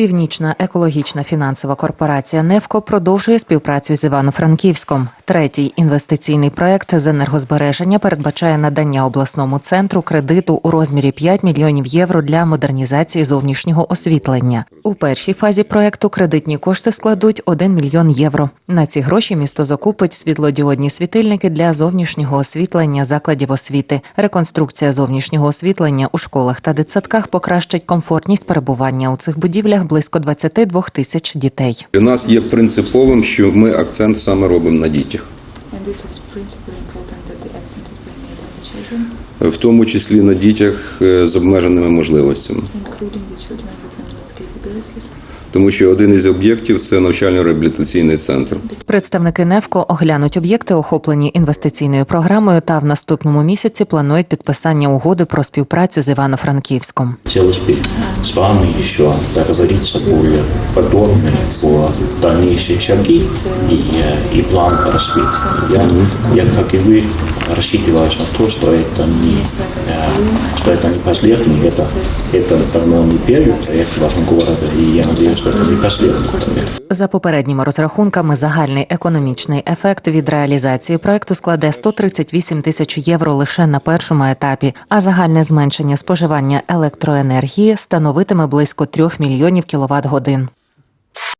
Північна екологічна фінансова корпорація «Невко» продовжує співпрацю з Івано-Франківськом. Третій інвестиційний проект з енергозбереження передбачає надання обласному центру кредиту у розмірі 5 мільйонів євро для модернізації зовнішнього освітлення. У першій фазі проекту кредитні кошти складуть 1 мільйон євро. На ці гроші місто закупить світлодіодні світильники для зовнішнього освітлення закладів освіти. Реконструкція зовнішнього освітлення у школах та дитсадках покращить комфортність перебування у цих будівлях близько 22 тисяч дітей. Для нас є принциповим, що ми акцент саме робимо на дітях, в тому числі на дітях е, з обмеженими можливостями. Тому що один із об'єктів це навчально-реабілітаційний центр. Представники НЕВКО оглянуть об'єкти, охоплені інвестиційною програмою, та в наступному місяці планують підписання угоди про співпрацю з Івано-Франківськом. Хотелось бы с вами еще договориться более подробно по дальнейшие шаги и, э, и план развития. Я, я, как и вы, рассчитываю на то, что это не, э, что это не последний, это, это давно не первый проект вашего города, и я надеюсь, что это не. За попередніми розрахунками, загальний економічний ефект від реалізації проекту складе 138 тисяч євро лише на першому етапі, а загальне зменшення споживання електроенергії становитиме близько 3 мільйонів кіловат годин.